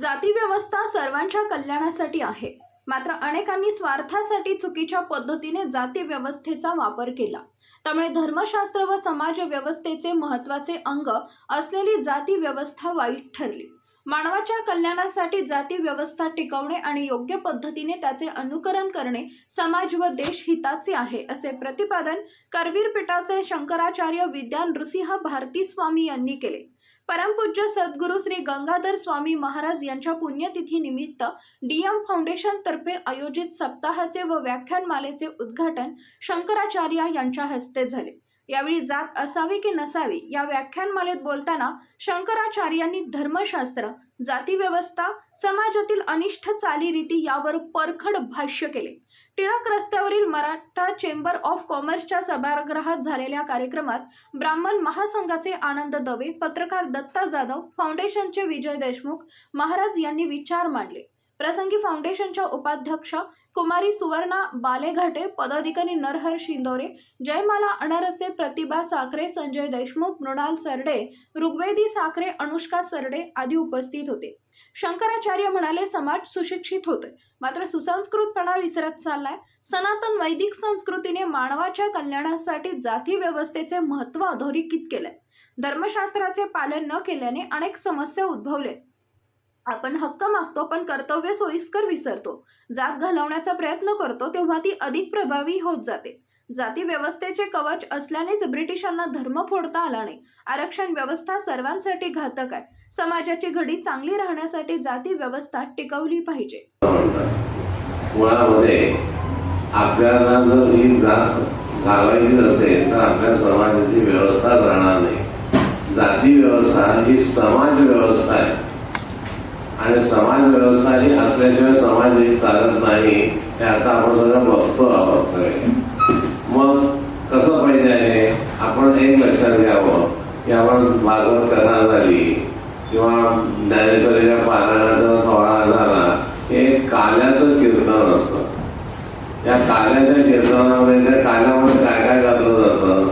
जाती व्यवस्था सर्वांच्या कल्याणासाठी आहे. मात्र अनेकांनी स्वार्थासाठी चुकीच्या पद्धतीने जाती व्यवस्थेचा वापर केला. त्यामुळे धर्मशास्त्र व समाज व्यवस्थेचे महत्त्वाचे अंग असलेली जाती व्यवस्था वाईट ठरली. मानवाच्या कल्याणासाठी जाती व्यवस्था टिकवणे आणि योग्य पद्धतीने त्याचे अनुकरण करणे समाज व देश हिताचे आहे असे प्रतिपादन करवीर पीठाचे शंकराचार्य विद्या नृसिंह भारती स्वामी यांनी केले. परमपूज्य सद्गुरू श्री गंगाधर स्वामी महाराज यांच्या पुण्यतिथीनिमित्त डी डीएम फाउंडेशनतर्फे आयोजित सप्ताहाचे व व्याख्यानमालेचे उद्घाटन शंकराचार्य यांच्या हस्ते झाले. यावेळी जात असावी की नसावी या व्याख्यानमालेत बोलताना शंकराचार्यांनी धर्मशास्त्र जातीव्यवस्था समाजातील अनिष्ट चालीरीती यावर परखड भाष्य केले. टिळक रस्त्यावरील मराठा चेंबर ऑफ कॉमर्सच्या सभागृहात झालेल्या कार्यक्रमात ब्राह्मण महासंघाचे आनंद दवे पत्रकार दत्ता जाधव फाउंडेशनचे विजय देशमुख महाराज यांनी विचार मांडले. प्रसंगी फाउंडेशनच्या उपाध्यक्ष कुमारी सुवर्णा बालेघाटे पदाधिकारी नरहर शिंदोरे जयमाला अनारसे प्रतिभा साखरे संजय देशमुख मृणाल सरडे ऋग्वेदी साखरे अनुष्का सरडे आदी उपस्थित होते. शंकराचार्य म्हणाले समाज सुशिक्षित होते मात्र सुसंस्कृतपणा विसरत चाललाय. सनातन वैदिक संस्कृतीने मानवाच्या कल्याणासाठी जाती व्यवस्थेचे महत्त्व अधोरेखित केलंय. धर्मशास्त्राचे पालन न केल्याने अनेक समस्या उद्भवले आपण हक्क मागतो पण कर्तव्य सोयीस्कर विसरतो. जात घालवण्याचा प्रयत्न करतो तेव्हा ती अधिक प्रभावी होत जाते. जाती व्यवस्थेचे कवच असल्यानेच ब्रिटिशांना धर्म फोडता आला नाही. आरक्षण व्यवस्था सर्वांसाठी घातक आहे. समाजाची घडी चांगली राहण्यासाठी जाती व्यवस्था टिकवली पाहिजे. मुळामध्ये आपल्याला जर ही जात घालवायची असेल तर आपल्या समाजाची व्यवस्था राहणार नाही. जाती व्यवस्था ही समाज व्यवस्था आहे. आणि समाज व्यवस्था ही असल्याशिवाय समाज नीट चालत नाही हे आता आपण सगळं बघतो आहोत. मग कसं पाहिजे आहे? आपण एक लक्षात घ्यावं. की आपण भागवत कथा झाली. किंवा ज्ञानेश्वरीच्या पारायणाचा सोहळा झाला हे एक काल्याचं कीर्तन असतं या काल्याच्या कीर्तनामध्ये त्या काल्यामध्ये काय काय घातलं जातं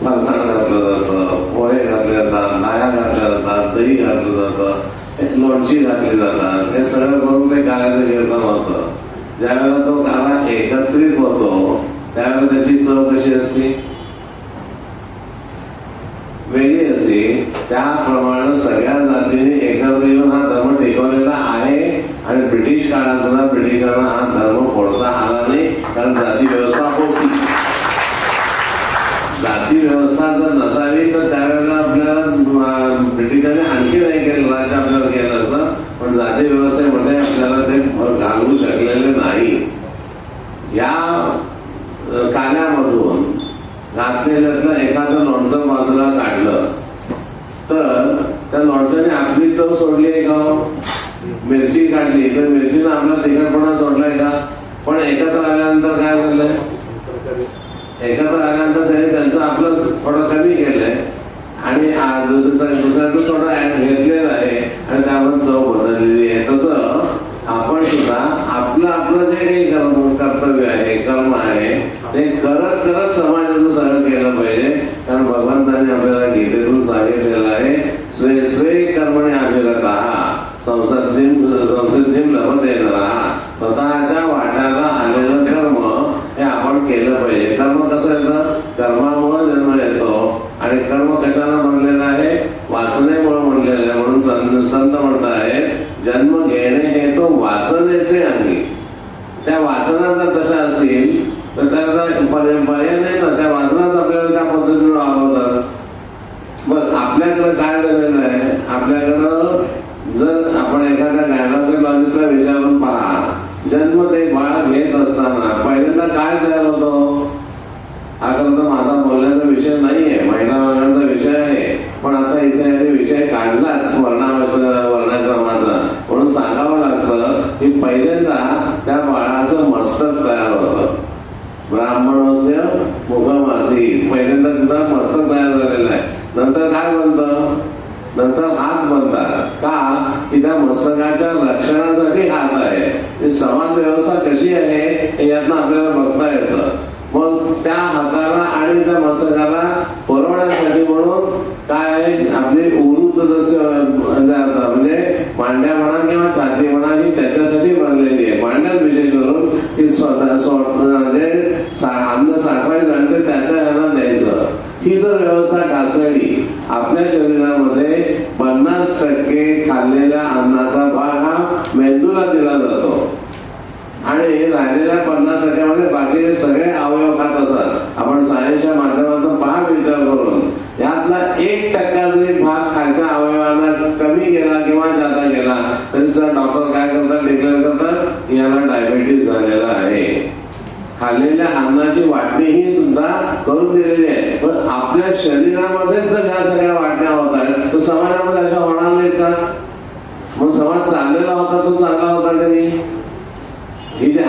फरसाण घातलं जातं पोहे घातले जातात नाया घातल्या जातात दही घातलं जातं एक लोणची घातली जातात हे सगळं करून ते काल्याचं कीर्तन होतं ज्यावेळेला तो गाणा एकत्रित होतो त्यावेळेला त्याची चव कशी असते? वेगळी असते. त्याप्रमाणे सगळ्या जातीने एकत्र येऊन हा धर्म टिकवलेला आहे आणि ब्रिटिश काळात सुद्धा ब्रिटिशांना हा धर्म फोडता आला नाही कारण जाती व्यवस्था होती जाती व्यवस्था जर नसावी तर त्यावेळेला आपल्याला अं, ब्रिटिशांनी आणखी नाही केलं राज्य आपल्याला केलं असतं पण जाती व्यवस्थेमध्ये आपल्याला ते घालवू शकलेले नाही या अं, काल्यामधून घातलेल्यातलं एखादं लोणचं बाजूला काढलं तर त्या मिरची चव सोडली आहे का? मिरची काढली. तर मिरचीनं आपला तिखटपणा सोडलाय का? पण एकत्र आल्यानंतर काय झालंय? एकत्र आल्यानंतर त्याने त्यांचं आपलं थोडं कमी केलंय. आणि दुसऱ्याचं थोडं ऍड घेतलेलं आहे. आणि त्यावर चव बदललेली आहे. तसं आपण सुद्धा आपलं आपलं जे काही कर्म कर्तव्य आहे कर्म आहे ते करत करत समाजाचं सगळं केलं पाहिजे. कारण भगवंतांनी आपल्याला गीतेतून सांगितलेलं संसर्धीम संसर्दीम संसिद्धीम लभते स्वतःच्या वाट्याला आलेलं कर्म हे आपण केलं पाहिजे. कर्म कसं येतं? कर्मामुळं जन्म येतो. आणि कर्म कशाला म्हणलेलं आहे? वासनेमुळं म्हणलेलं आहे. म्हणून संत संत म्हणत आहे जन्म घेणे हे तो वासनेचे अंगी त्या वासना जर तशा असतील तर त्याचा पर्याय नाही ना त्या वासनाच आपल्याला त्या पद्धतीने वागवतात मग आपल्याकडं काय झालेलं आहे आपल्याकडं जर आपण एखाद्या गायनॉलॉजिस्टला विचारून पहा जन्म ते बाळ घेत असताना पहिल्यांदा काय तयार होतो हा खरं तर माझा बोलण्याचा विषय नाहीये महिला वर्गाचा विषय आहे पण आता इथे याने विषय काढलाच वर्णावश वर्णाश्रमाचा म्हणून सांगावं लागतं की पहिल्यांदा त्या बाळाचं मस्तक तयार होतं. ब्राह्मणस्य मुखमासी पहिल्यांदा तिथं मस्तक तयार झालेलं आहे. नंतर काय बनतं? नंतर हात बनतात. का? की त्या मस्तकाच्या रक्षणासाठी हात आहे. समाज व्यवस्था कशी आहे हे यातनं आपल्याला बघता येतं. मग त्या हाताला आणि त्या मस्तकाला पुरवण्यासाठी म्हणून काय आपले आपली उरू म्हणजे, म्हणजे मांड्या म्हणा किंवा छाती म्हणा ही त्याच्यासाठी बनलेली आहे. मांड्यात विशेष करून की स्वतः म्हणजे अन्न साठवायचं आणि ते त्याच्या यांना द्यायचं. ही जर व्यवस्था ढासळली आपल्या शरीरामध्ये पन्नास टक्के खाल्लेल्या अन्नाचा भाग हा मेंदूला दिला जातो. आणि राहिलेल्या पन्नास टक्क्यामध्ये बाकीचे सगळे अवयव खात असतात. आपण सायन्सच्या माध्यमातून भाग विचार करून. यातला एक टक्का जरी भाग खालच्या अवयवांना कमी गेला किंवा जाता गेला तरी सर डॉक्टर काय करतात डिक्लेअर करतात याला डायबेटीस झालेला आहे. खाल्लेल्या अन्नाची वाटणी ही सुद्धा करून दिलेली आहे. पण आपल्या शरीरामध्येच जर ह्या सगळ्या वाटण्या होत आहेत तर समाजामध्ये अशा होणार नाहीत का? मग समाज चाललेला होता तो चालला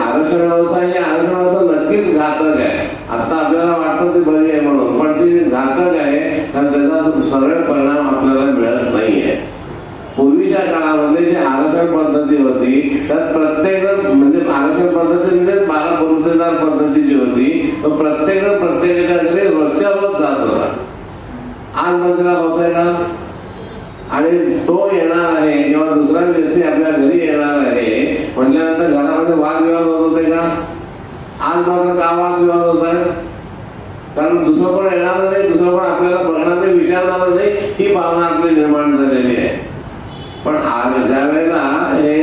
आरक्षण व्यवस्था ही आरक्षण व्यवस्था नक्कीच घातक आहे. आता आपल्याला वाटतं ती बरी आहे म्हणून पण ती घातक आहे कारण त्याचा सरळ परिणाम आपल्याला मिळत नाहीये. पूर्वीच्या काळामध्ये जी आरक्षण पद्धती होती त्यात प्रत्येक म्हणजे आरक्षण पद्धती म्हणजे बारा पुरवठेदार पद्धती जी होती तो प्रत्येक प्रत्येकाच्या घरी रोजच्या रोज जात होता. आज मंदिरा होतंय का? आणि तो येणार आहे किंवा दुसरा व्यक्ती आपल्या घरी येणार आहे. घरामध्ये होत होते का आज माझा गावात वादविवाद होत आहेत कारण दुसरं पण येणार नाही दुसरं पण आपल्याला बघणार नाही विचारणार नाही ही भावना आपली निर्माण झालेली आहे. पण आज ज्या वेळेला हे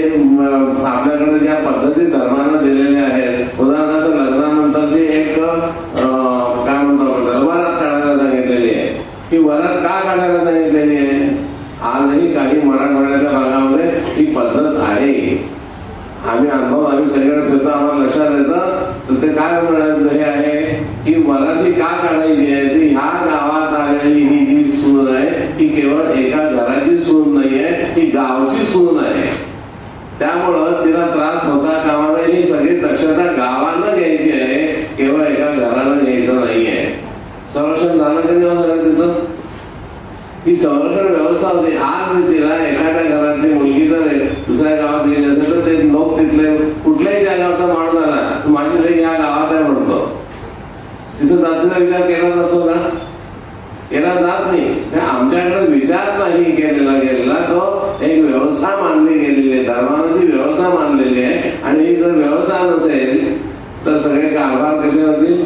आपल्याकडे ज्या पद्धती धर्मानं दिलेल्या आहेत उदाहरणार्थ लग्नानंतरची एक अं, काय म्हणतो दरबारात वरात काढायला सांगितलेली आहे. ही वरात का काढायला सांगितलेली आहे आजही काही मराठवाड्याच्या भागामध्ये ही पद्धत आहे आम्ही अनुभव आम्ही सगळीकडे फिरतो आम्हाला लक्षात येतं. तर ते काय म्हणायचं हे आहे की मराठी का काढायची आहे? ती ह्या गावात आलेली ही जी सून आहे ही केवळ एका घराची सून नाही आहे ही गावची सून आहे. त्यामुळं तिला त्रास होता कामा नये ही सगळी दक्षता गावांना घ्यायची आहे केवळ एका घराला घ्यायचं आहे. संरक्षण झालं कधी हो सगळं तिथं? ही संरक्षण व्यवस्था होती. आज मी तिला एखाद्या घरातली मुलगी जर दुसऱ्या आहे म्हणतो तिथं जातीचा विचार केला विचार नाही केलेला गेलेला तो एक व्यवस्था मानली गेलेली आहे व्यवस्था मानलेली जर व्यवस्था नसेल तर सगळे कारभार कसे होतील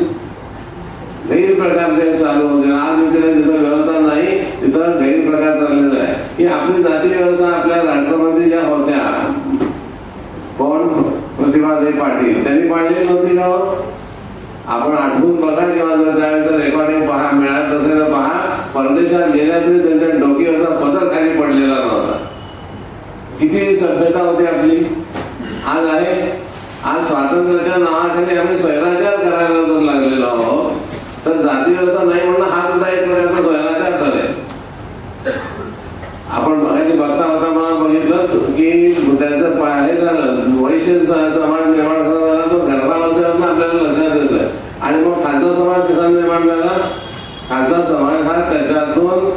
गैरप्रकारचे चालू होते आज मी तिला व्यवस्था नाही तिथं गैरप्रकार चाललेला आहे ही व्यवस्था आपल्या राष्ट्रपती ज्या प्रतिभाताई पाटील. त्यांनी पाडली नव्हती ना आपण आठवून बघा किंवा जर त्यावेळेस रेकॉर्डिंग पहा मिळत असेल तर पहा. परदेशात गेल्यातही त्यांच्या डोकीवरचा पदर खाली पडलेला नव्हता. किती सभ्यता होती आपली. आज आहे. आज स्वातंत्र्याच्या नावाखाली आम्ही स्वैराचार करायला जर लागलेलो आहोत. तर जाती व्यवस्था नाही म्हणणं हा सुद्धा एक प्रकारचा स्वैराचार ठरेल आपण बघायची बघता होता मला बघितलं की त्यांचं पा- समाज निर्माण झाला तो गर्भावस्थेवरनं आपल्याला लक्षात येतं आणि मग खालचा समाज कसा निर्माण झाला? खालचा समाज हा त्याच्यातून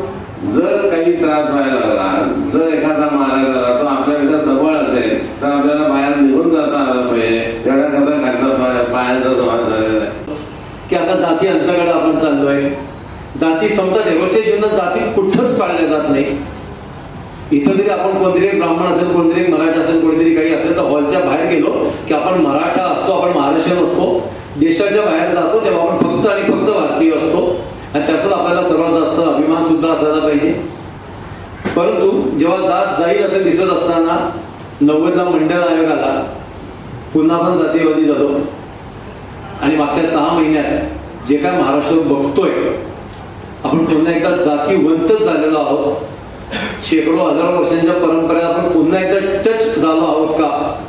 जर काही त्रास व्हायला लागला जर एखादा मारायला लागला तो आपल्यापेक्षा जवळ असेल तर आपल्याला बाहेर निघून जाता आलं पाहिजे. एवढ्या करता खालचा पाय- समाज झालेला आहे. की आता जाती अंतर्गत आपण चाललोय. जाती समजा रोजच्या जीवनात जाती कुठंच पाळल्या जात नाही. इथं जरी आपण कोणतरी एक ब्राह्मण असेल कोणतरी मराठा असेल कोणीतरी काही असेल तर हॉलच्या बाहेर गेलो की आपण मराठा असतो आपण महाराष्ट्रीयन असतो देशाच्या बाहेर जातो तेव्हा आपण फक्त आणि फक्त भारतीय असतो. आणि त्याचाच आपल्याला सर्वात जास्त अभिमान सुद्धा असायला पाहिजे. परंतु जेव्हा जात जाईल असं दिसत असताना नव्वदला मंडळ आयोग आला. पुन्हा आपण जातीवादी झालो. आणि मागच्या सहा महिन्यात जे काय महाराष्ट्र बघतोय आपण पुन्हा एकदा जातीवंतच झालेलो आहोत. शेकडो हजार वर्षांच्या परंपरेत आपण पुन्हा एकदा टच झालो आहोत का?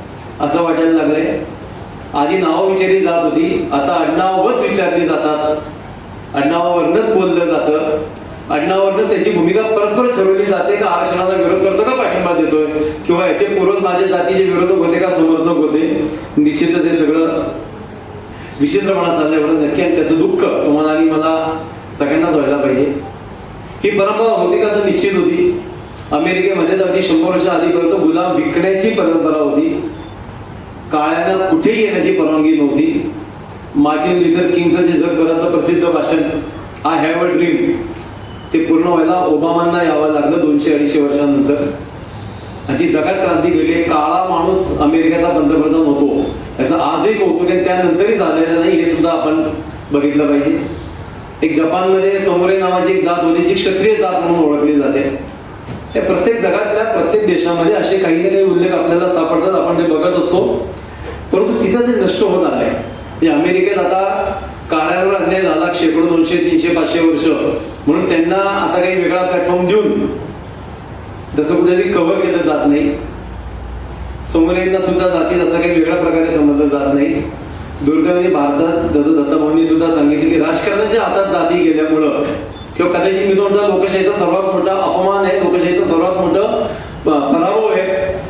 असं वाटायला लागले आधी नावं विचारली जात होती आता आडनावच विचारली जातात. आडनावावरनच बोललं जातं. आडनावावरनच त्याची भूमिका परस्पर ठरवली जाते का आरक्षणाला विरोध करतो का पाठिंबा देतोय? किंवा याचे पूर्वज माझ्या जातीचे विरोधक होते का समर्थक होते? निश्चितच हे सगळं विचित्रपणा चाललंय म्हणून नक्की आणि त्याचं दुःख तुम्हाला आणि मला सगळ्यांनाच व्हायला पाहिजे. ही परंपरा होती का तर निश्चित होती. अमेरिकेमध्ये तर अगदी शंभर वर्ष आधी गुलाम विकण्याची परंपरा होती. काळ्याला कुठेही येण्याची परवानगी नव्हती. मार्टिन लुथर किंगचं जे जगभरातलं प्रसिद्ध भाषण आय हॅव अ ड्रीम ते पूर्ण व्हायला ओबामांना यावं लागलं दोनशे अडीचशे वर्षानंतर. आणि ती जगात क्रांती घडली. काळा माणूस अमेरिकेचा पंतप्रधान होतो. याचं आजही कौतुक आहे. त्यानंतरही झालेलं नाही हे सुद्धा आपण बघितलं पाहिजे. एक जपानमध्ये समोरे नावाची एक जात होती जी क्षत्रिय जात म्हणून ओळखली जाते. हे प्रत्येक जगातल्या प्रत्येक देशामध्ये असे काही ना काही उल्लेख आपल्याला सापडतात. आपण ते बघत असतो. परंतु तिथं ते नष्ट होत आलंय म्हणजे अमेरिकेत आता काळ्यावर अन्याय झाला. शेकडो दोनशे तीनशे पाचशे वर्ष. म्हणून त्यांना आता काही वेगळा प्लॅटफॉर्म देऊन जसं कुठेतरी कव्हर केलं जात नाही. समोरेंना सुद्धा जाती असं काही वेगळ्या प्रकारे समजलं जात नाही. दुर्दैवाने भारतात जसं दत्ताभाऊंनी सुद्धा सांगितलं की राजकारणाच्या हातात जाती गेल्यामुळं किंवा कदाचित मी तो म्हणतो लोकशाहीचा सर्वात मोठा अपमान आहे लोकशाहीचा सर्वात मोठं पराभव आहे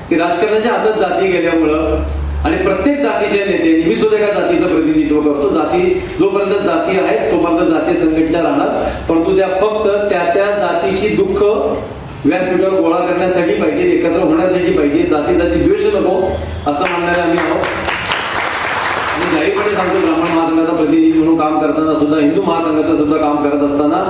की राजकारणाच्या हातात जाती गेल्यामुळं आणि प्रत्येक जातीच्या नेत्यांनी मी सुद्धा एका जातीचं प्रतिनिधित्व करतो जाती जोपर्यंत जाती आहेत तोपर्यंत जाती संघटना राहणार. परंतु त्या फक्त त्या त्या जातीची दुःख व्यासपीठावर गोळा करण्यासाठी पाहिजे एकत्र होण्यासाठी पाहिजे जाती जाती द्वेष नको असं म्हणणारे आम्ही आहोत. आणि जाहीरपणे सांगतो ब्राह्मण महासंघाचा प्रतिनिधी म्हणून काम करताना सुद्धा हिंदू महासंघाचं सुद्धा काम करत असताना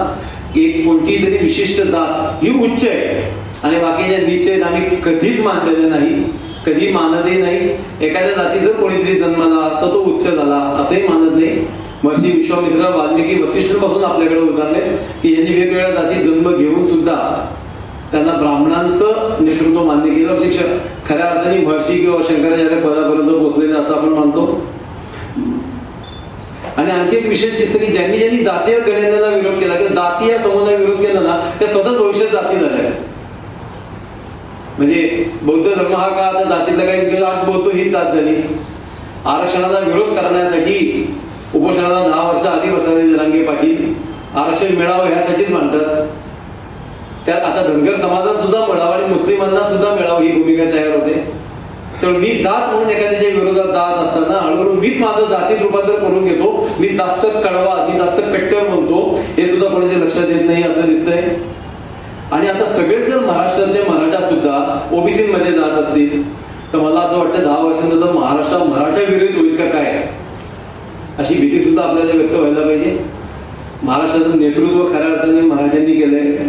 एक कोणतीही तरी विशिष्ट जात ही उच्च आहे. आणि बाकीच्या नीच आम्ही कधीच मानलेले नाही कधी मानतही नाही. एखाद्या जाती जर कोणीतरी जन्माला तर तो उच्च झाला असंही मानत नाही. महर्षी विश्वामित्र वाल्मिकी वसिष्ठांपासून आपल्याकडे उदाहरणे की यांनी वेगवेगळ्या जाती जन्म घेऊन सुद्धा त्यांना ब्राह्मणांचं नेतृत्व मान्य केलं. शिक्षक खऱ्या अर्थाने महर्षी किंवा शंकराचार्य पदापर्यंत पोहोचलेले असं आपण मानतो. आणि आणखी एक विशेष दिसतं की ज्यांनी ज्यांनी जातीय गणनेला विरोध केला किंवा जातीय समूहाला विरोध केला ना त्या स्वतःच भविष्यात जाती झाल्या. म्हणजे बौद्ध धर्म हा का आता जातीतला काही आज बोलतो हीच जात झाली. आरक्षणाला विरोध करण्यासाठी उपोषणाला दहा वर्ष आधी बसवले जरांगे पाटील. आरक्षण मिळावं ह्यासाठीच म्हणतात. त्यात आता धनगर समाजात सुद्धा मिळावं आणि मुस्लिमांना सुद्धा मिळावं ही भूमिका तयार होते. तर मी जात म्हणून एखाद्याच्या विरोधात जात असताना हळूहळू मीच माझं जातीत रूपांतर करून घेतो. मी जास्त कडवा मी जास्त कट्टर म्हणतो. हे सुद्धा कोणाच्या लक्षात येत नाही असं दिसतंय. आणि आता सगळेच जर महाराष्ट्रातले मराठा सुद्धा ओबीसीमध्ये जात असतील. तर मला असं वाटतं दहा वर्षानंतर महाराष्ट्र मराठा विरोध होईल का काय? अशी भीती सुद्धा आपल्याला व्यक्त व्हायला पाहिजे. महाराष्ट्राचं नेतृत्व खऱ्या अर्थाने महाराजांनी केलंय.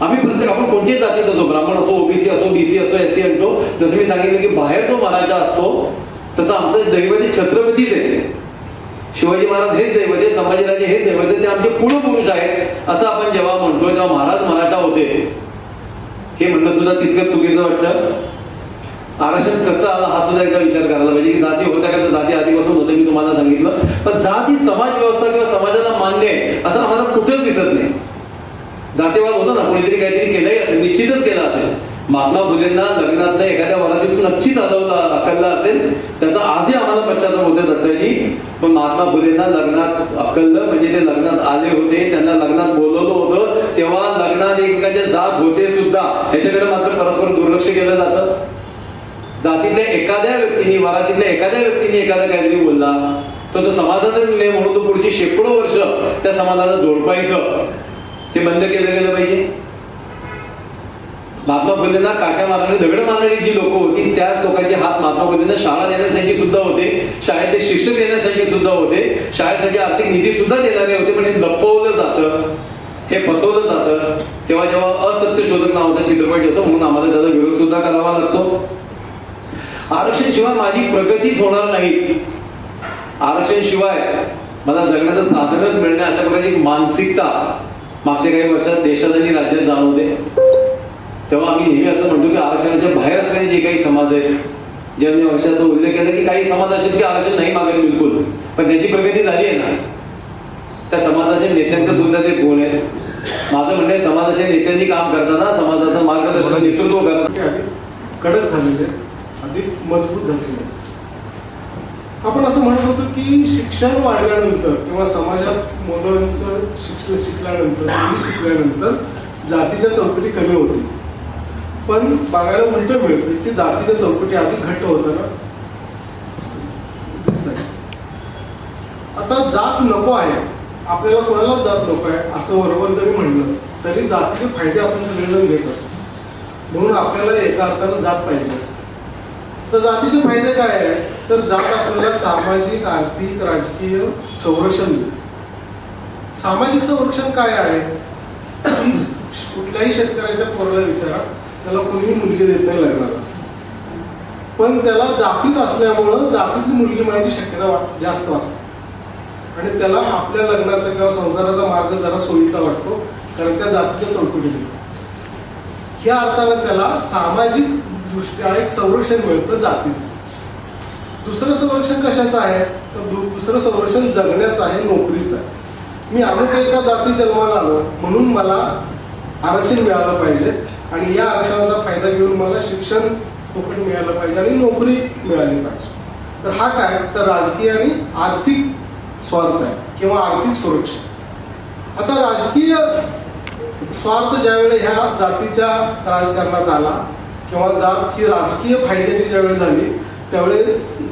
आम्ही प्रत्येक आपण कोणत्याही जातीत असो ब्राह्मण असो ओबीसी असो बीसी असो एस सी असो जसं मी सांगितलं की बाहेर तो मराठा असतो तसं आमचं दैवत छत्रपतीच आहे. शिवाजी महाराज हेच दैवत आहे संभाजीराजे हेच दैवत आहे ते आमचे पुरुष आहेत असं आपण जेव्हा म्हणतोय तेव्हा महाराज मराठा होते. हे म्हणणं सुद्धा तितकं चुकीचं वाटतं. आरक्षण कसं आलं हा सुद्धा एकदा विचार करायला पाहिजे की जाती होत्या का तर जाती आधीपासून होते मी तुम्हाला सांगितलं. पण जात ही समाज व्यवस्था किंवा समाजाला मान्य आहे असं आम्हाला कुठेच दिसत नाही. जातीवाद होता ना कोणीतरी काहीतरी केलंही असेल निश्चितच केलं असेल. महात्मा फुलेंना लग्नातनं एखाद्या वरातीतून नक्कीच हलवला अकलला असेल त्याचा आजही आम्हाला पश्चाताप होते दत्ताजी. पण महात्मा फुलेंना लग्नात अक्कललं म्हणजे ते लग्नात आले होते त्यांना लग्नात बोलवलं होतं तेव्हा लग्नात एकमेकाचे जात होते सुद्धा. ह्याच्याकडे मात्र परस्पर दुर्लक्ष केलं जातं. जातीतल्या एखाद्या व्यक्तीने वरातीतल्या एखाद्या व्यक्तीने एखादा काहीतरी बोलला तर तो समाजाचा निर्णय म्हणून तो पुढची शेकडो वर्ष त्या समाजाला जोडपायचं. ते बंद केलं गेलं पाहिजे. महात्मा फुलेंना काठ्या मारणारी दगड मारणारी जी लोक होती त्याच लोकांचे हात महात्मा फुलेंना शाळा देण्यासाठी सुद्धा होते शाळेतले शिक्षक देण्यासाठी सुद्धा होते शाळेसाठी आर्थिक निधी सुद्धा देणारे होते पण हे लपवलं जातं हे फसवलं जातं. तेव्हा जेव्हा असत्य शोधक नावाचा चित्रपट येतो म्हणून आम्हाला त्याचा विरोध सुद्धा करावा लागतो. आरक्षण शिवाय माझी प्रगतीच होणार नाही. आरक्षण शिवाय मला जगण्याचं साधनच मिळणे अशा प्रकारची मानसिकता मागच्या काही वर्षात देशात आणि राज्यात जाणवते तेव्हा आम्ही नेहमी असं म्हणतो की आरक्षणाच्या बाहेर असणारे जे काही समाज आहेत ज्यांनी वर्षात उल्लेख केला की काही समाज असे की आरक्षण नाही मागेल बिलकुल. पण त्याची प्रगती झाली आहे ना. त्या समाजाच्या नेत्यांचं सुद्धा ते कोण आहे माझं म्हणणं आहे समाजाच्या नेत्यांनी काम करताना समाजाचं मार्गदर्शन नेतृत्व करताना ते अधिक कडक झालेले अधिक मजबूत झालेले आपण असं म्हणत होतो की शिक्षण वाढल्यानंतर किंवा समाजात मुलांचं शिक्षण शिकल्यानंतर मुली शिकल्यानंतर जातीच्या चौकटी कमी होती पण बघायला उलट मिळतं की जातीच्या चौकटी आधी घट्ट होताना दिसत आता जात नको आहे. आपल्याला कोणालाच जात नको आहे असं बरोबर जरी म्हणलं तरी जातीचे फायदे आपण सगळेजण घेत असतो. म्हणून आपल्याला एका अर्थानं जात पाहिजे असतं. तर जातीचे फायदे काय आहे? तर जात आपल्याला सामाजिक आर्थिक राजकीय संरक्षण देते. सामाजिक संरक्षण काय आहे? कुठल्याही शेतकऱ्याच्या पोराला विचारा त्याला कोणीही मुलगी देत नाही लग्नाला. पण त्याला जातीत असल्यामुळं जातीतली मुलगी मिळायची शक्यता जास्त असते. आणि त्याला आपल्या लग्नाचा किंवा संसाराचा मार्ग जरा सोयीचा वाटतो कारण त्या जातीच्या चौकटीत येतो. या अर्थानं त्याला सामाजिक दृष्ट्या एक संरक्षण मिळतं जातीचं. दुसरं संरक्षण कशाचं आहे? तर दु- दुसरं संरक्षण जगण्याचं आहे नोकरीचं आहे. मी अमुक एका जाती जन्माला आलो म्हणून मला आरक्षण मिळालं पाहिजे आणि या आरक्षणाचा फायदा घेऊन मला शिक्षण फुकट मिळालं पाहिजे आणि नोकरी मिळाली पाहिजे. तर हा काय? तर राजकीय आणि आर्थिक स्वार्थ आहे किंवा आर्थिक सुरक्षा. आता राजकीय स्वार्थ ज्यावेळी ह्या जातीच्या राजकारणात आला किंवा जात ही राजकीय फायद्याची ज्यावेळी झाली त्यावेळी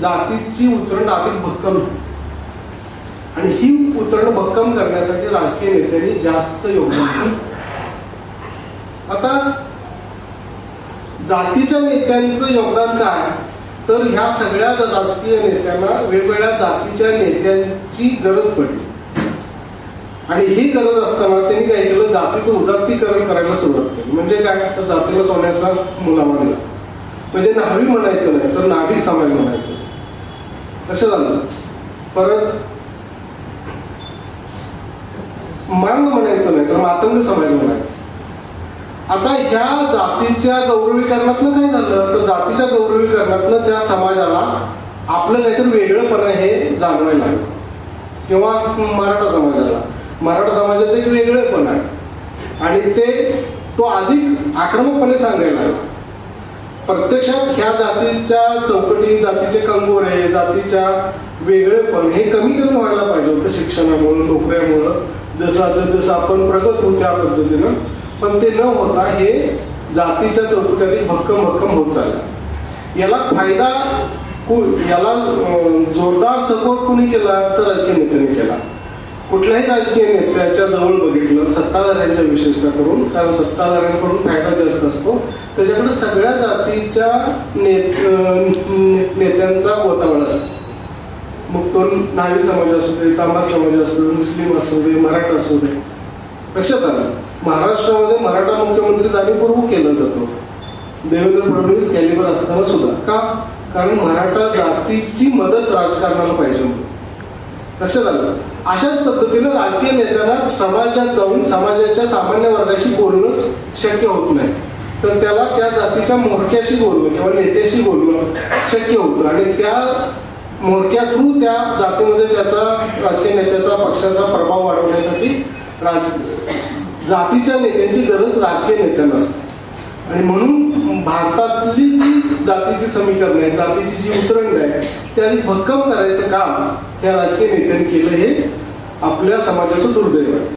जातीची उतरण अधिक भक्कम झाली. आणि ही उतरण भक्कम करण्यासाठी राजकीय नेत्यांनी जास्त योगदान दिलं. आता जातीच्या नेत्यांचं योगदान काय? तर ह्या सगळ्या राजकीय नेत्यांना वेगवेगळ्या जातीच्या नेत्यांची गरज पडली. आणि ही गरज असताना त्यांनी काय केलं? जातीचं उदात्तीकरण करायला सुरुवात केली. म्हणजे काय? तर जातीला सोन्याचा मुलामा दिला. म्हणजे नावी म्हणायचं नाही तर नाभिक समाज म्हणायचं. लक्षात आलं? परत मांग म्हणायचं नाही तर मातंग समाज म्हणायचं. आता ह्या जातीच्या गौरवीकरणातनं काय झालं? तर जातीच्या गौरवीकरणातनं त्या समाजाला आपलं काहीतरी वेगळंपणा हे जाणवायला लागलं. किंवा मराठा समाजाला. मराठा समाजाचं एक वेगळेपण आहे. आणि ते तो अधिक आक्रमकपणे सांगायला लागला. प्रत्यक्षात ह्या जातीच्या चौकटी जातीचे कंगोरे जातीच्या वेगळेपण हे कमी कमी व्हायला पाहिजे होतं शिक्षणामुळं नोकऱ्यामुळं. जसं जसं आपण प्रगत होतो त्या पद्धतीनं पण ते न होता हे जातीच्या चौकटीतील भक्कम भक्कम होत चाललं. याला फायदा याला जोरदार सपोर्ट कुणी केला? तर राजकीय नेत्यांनी केला. कुठल्याही राजकीय नेत्याच्या जवळ बघितलं सत्ताधाऱ्यांच्या विशेषतः करून कारण सत्ताधाऱ्यांकडून फायदा जास्त असतो. त्याच्याकडे सगळ्या जातीच्या नेत नेत्यांचा गोतावळ असतो. मग तो नावी समाज असू दे चांभार समाज असू दे मुस्लिम असू दे मराठा असू दे. लक्षात आलं? महाराष्ट्रामध्ये मराठा मुख्यमंत्री जाणीवपूर्वक केलं जातो. देवेंद्र फडणवीस कॅलिबर असताना सुद्धा. का? कारण मराठा जातीची मदत राजकारणाला पाहिजे होती. लक्षात आलं? अशाच पद्धतीनं राजकीय नेत्यांना समाजात जाऊन समाजाच्या सामान्य वर्गाशी बोलणं शक्य होत नाही. तर त्याला त्या जातीच्या मोरक्याशी बोलणं किंवा नेत्याशी बोलणं शक्य होतं. आणि त्या मोरक्या थ्रू त्या जातीमध्ये त्याचा राजकीय नेत्याचा पक्षाचा प्रभाव वाढवण्यासाठी राज जातीच्या नेत्यांची गरज राजकीय नेत्यांना असते. आणि म्हणून भारतातली जी जातीची समीकरण आहे जातीची जी उतरंड आहे त्याआधी भक्कम करायचं काम या राजकीय नेत्यांनी केलं हे आपल्या समाजाचं दुर्दैव आहे.